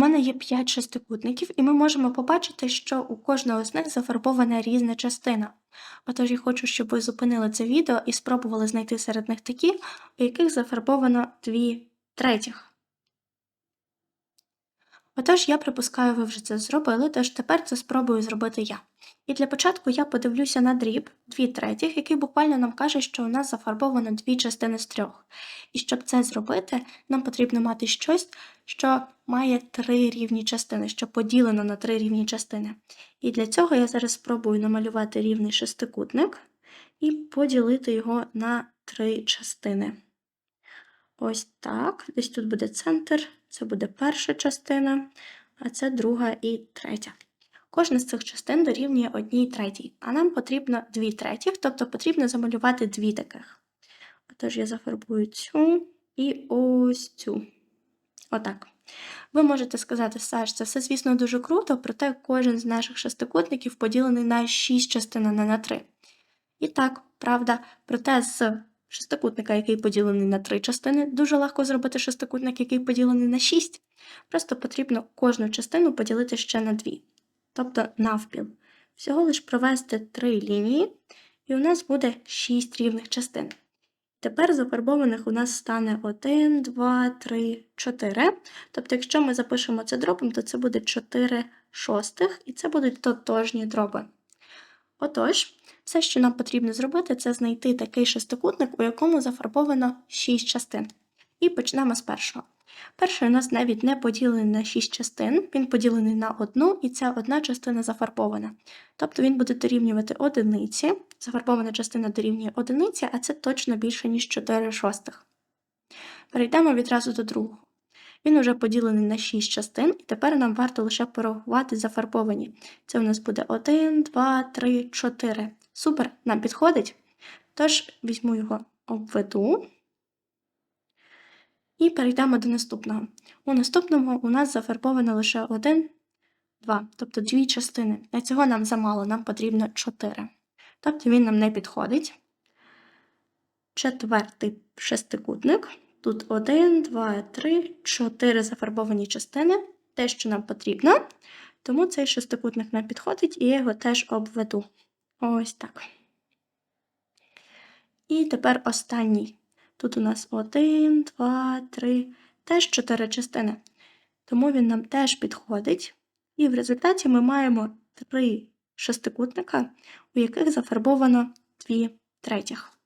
мене є 5 шестикутників, і ми можемо побачити, що у кожного з них зафарбована різна частина. Отож, я хочу, щоб ви зупинили це відео і спробували знайти серед них такі, у яких зафарбовано дві третіх. Отож, я припускаю, ви вже це зробили, тож тепер це спробую зробити я. І для початку я подивлюся на дріб 2 третіх, який буквально нам каже, що у нас зафарбовано дві частини з трьох. І щоб це зробити, нам потрібно мати щось, що має три рівні частини, що поділено на три рівні частини. І для цього я зараз спробую намалювати рівний шестикутник і поділити його на три частини. Ось так. Десь тут буде центр, це буде перша частина, а це друга і третя. Кожна з цих частин дорівнює одній третій, а нам потрібно дві третіх, тобто потрібно замалювати дві таких. Отож, я зафарбую цю і ось цю. Отак. Ви можете сказати, Саш, це все, звісно, дуже круто, проте кожен з наших шестикутників поділений на 6 частин, а не на 3. І так, правда, проте з шестикутника, який поділений на 3 частини, дуже легко зробити шестикутник, який поділений на 6. Просто потрібно кожну частину поділити ще на 2 тобто навпіл. Всього лиш провести три лінії, і у нас буде 6 рівних частин. Тепер зафарбованих у нас стане 1, 2, 3, 4. Тобто, якщо ми запишемо це дробом, то це буде 4 шостих, і це будуть тотожні дроби. Отож, все, що нам потрібно зробити, це знайти такий шестикутник, у якому зафарбовано 6 частин. І почнемо з першого. Перший у нас навіть не поділений на 6 частин, він поділений на одну, і ця одна частина зафарбована. Тобто він буде дорівнювати одиниці, зафарбована частина дорівнює одиниці, а це точно більше, ніж 4 шостих. Перейдемо відразу до другого. Він уже поділений на 6 частин, і тепер нам варто лише порахувати зафарбовані. Це у нас буде 1, 2, 3, 4. Супер, нам підходить. Тож візьму його обведу. І перейдемо до наступного. У наступному у нас зафарбовано лише один, два, тобто дві частини. Для цього нам замало, нам потрібно 4. Тобто він нам не підходить. Четвертий шестикутник. Тут 1, 2, 3, 4 зафарбовані частини, те, що нам потрібно. Тому цей шестикутник не підходить, і я його теж обведу. Ось так. І тепер останній Тут у нас 1, 2, 3, теж 4 частини. Тому він нам теж підходить. І в результаті ми маємо три шестикутника, у яких зафарбовано 2 третіх.